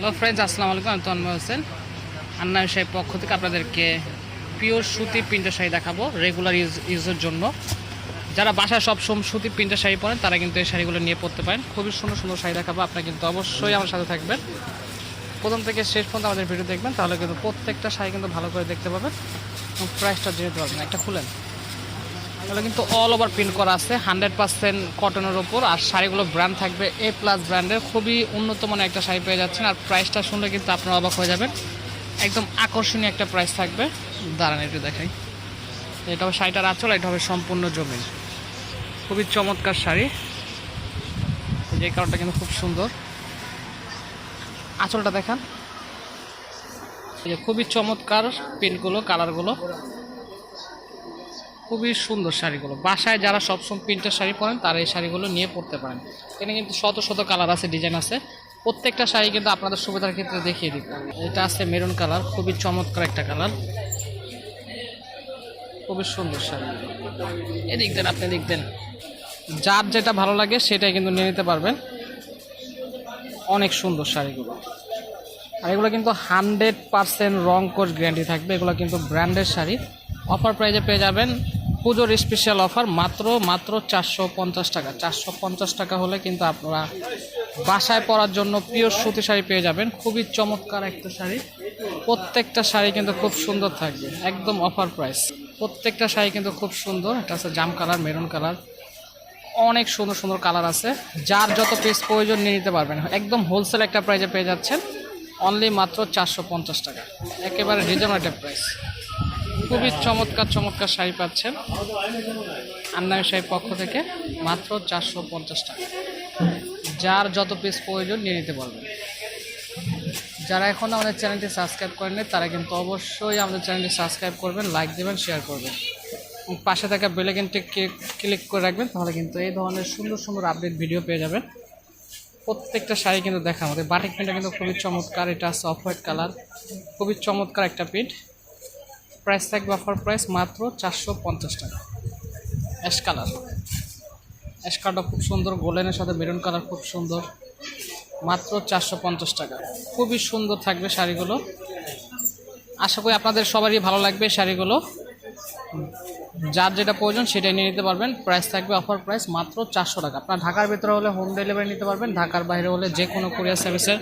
Hello friends আসসালামু আলাইকুম আমি তন্ময় হোসেন আন্না সাহেব পক্ষ থেকে আপনাদেরকে পিওর সুতি প্রিন্টার শাড়ি দেখাবো রেগুলার ইউজ ইউজের জন্য। যারা বাসায় সব সময় সুতি প্রিন্টার শাড়ি পরেন, তারা কিন্তু এই শাড়িগুলো নিয়ে পড়তে পারেন। খুবই সুন্দর সুন্দর শাড়ি দেখাবো। আপনারা কিন্তু অবশ্যই আমার সাথে থাকবেন। প্রথম থেকে শেষ পর্যন্ত আমাদের ভিডিও দেখবেন, তাহলে কিন্তু প্রত্যেকটা শাড়ি কিন্তু ভালো করে দেখতে পাবেন। এবং প্রাইসটা জেনে পারবেন একটা খুলেন। এগুলো কিন্তু অল ওভার প্রিন্ট করা আছে হান্ড্রেড পার্সেন্ট কটনের ওপর আর শাড়িগুলো ব্র্যান্ড থাকবে এ প্লাস ব্র্যান্ডের খুবই উন্নত মানের একটা শাড়ি পেয়ে যাচ্ছেন। আর প্রাইসটা শুনলে কিন্তু আপনারা অবাক হয়ে যাবেন। একদম আকর্ষণীয় একটা প্রাইস থাকবে। দাঁড়ান, একটু দেখাই। এটা হবে শাড়িটার আঁচল, এটা হবে সম্পূর্ণ জমিন। খুবই চমৎকার শাড়ি। যে কারণটা কিন্তু খুব সুন্দর। আঁচলটা দেখান। খুবই চমৎকার প্রিন্টগুলো কালারগুলো খুবই সুন্দর শাড়িগুলো। বাসায় যারা সবসময় প্রিন্টের শাড়ি পরেন, তারা এই শাড়িগুলো নিয়ে পরতে পারেন। এখানে কিন্তু শত শত কালার আছে, ডিজাইন আছে। প্রত্যেকটা শাড়ি কিন্তু আপনাদের সুবিধার ক্ষেত্রে দেখিয়ে দিব। এটা আছে মেরুন কালার, খুবই চমৎকার একটা কালার। খুবই সুন্দর শাড়ি। এদিক দেন, আপনি দেন। যার যেটা ভালো লাগে, সেটাই কিন্তু নিয়ে নিতে পারবেন। অনেক সুন্দর শাড়িগুলো। আর এগুলো কিন্তু হান্ড্রেড পারসেন্ট রং কোর্স গ্যারান্টি থাকবে। এগুলো কিন্তু ব্র্যান্ডের শাড়ি। অফার প্রাইজে পেয়ে যাবেন পুজোর স্পেশাল অফার মাত্র মাত্র চারশো পঞ্চাশ টাকা। চারশো পঞ্চাশ টাকা হলে কিন্তু আপনারা বাসায় পরার জন্য পিওর সুতি শাড়ি পেয়ে যাবেন। খুবই চমৎকার একটা শাড়ি। প্রত্যেকটা শাড়ি কিন্তু খুব সুন্দর থাকবে। একদম অফার প্রাইস প্রত্যেকটা শাড়ি কিন্তু খুব সুন্দর। এটা আছে জাম কালার, মেরুন কালার। অনেক সুন্দর সুন্দর কালার আছে। যার যত পিস প্রয়োজন নিয়ে নিতে পারবেন। একদম হোলসেল একটা প্রাইজে পেয়ে যাচ্ছেন। অনলি মাত্র চারশো পঞ্চাশ টাকা। একেবারে রিজনেবল প্রাইস খুবই চমৎকার চমৎকার শাড়ি পাচ্ছেন। আন্নামি শাড়ির পক্ষ থেকে মাত্র চারশো পঞ্চাশ টাকা। যার যত পিস প্রয়োজন নিয়ে নিতে পারবেন। যারা এখনও আমাদের চ্যানেলটি সাবস্ক্রাইব করেননি তারা কিন্তু অবশ্যই আমাদের চ্যানেলটি সাবস্ক্রাইব করবেন, লাইক দেবেন শেয়ার করবেন। এবং পাশে থাকা বেলাইকনটি ক্লিক করে রাখবেন, তাহলে কিন্তু এই ধরনের সুন্দর সুন্দর আপডেট ভিডিও পেয়ে যাবেন। প্রত্যেকটা শাড়ি কিন্তু দেখা আমাদের। বাটিক প্রিন্টটা কিন্তু খুবই চমৎকার, এটা অফ হোয়াইট কালার খুবই চমৎকার একটা প্রিন্ট প্রাইস থাকবে অফার প্রাইস মাত্র চারশো পঞ্চাশ টাকা। Ash colour. অ্যাশ কালারটা খুব সুন্দর, গোল্ডেনের সাথে মেরুন কালার খুব সুন্দর। মাত্র চারশো পঞ্চাশ টাকা। খুবই সুন্দর থাকবে শাড়িগুলো। আশা করি আপনাদের সবারই ভালো লাগবে শাড়িগুলো। যার যেটা প্রয়োজন সেটাই নিয়ে নিতে পারবেন। প্রাইস থাকবে অফার প্রাইস মাত্র চারশো টাকা। আপনার ঢাকার ভিতরে হলে হোম ডেলিভারি নিতে পারবেন, ঢাকার বাইরে হলে যে কোনো কুরিয়ার সার্ভিসের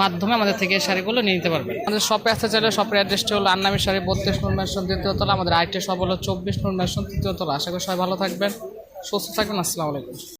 মাধ্যমে আমাদের থেকে শাড়িগুলো নিয়ে নিতে পারবেন। আমাদের শপে আসতে চাইলে শপের অ্যাড্রেসটি হলো আন্নামি শাড়ি, বত্রিশ নম্বর ম্যাশন দ্বিতীয় তলা। আমাদের আইটি শপ হলো চব্বিশ নম্বর ম্যাশন তৃতীয় তলা। আশা করি সবাই ভালো থাকবেন, সুস্থ থাকবেন, আসসালামু আলাইকুম।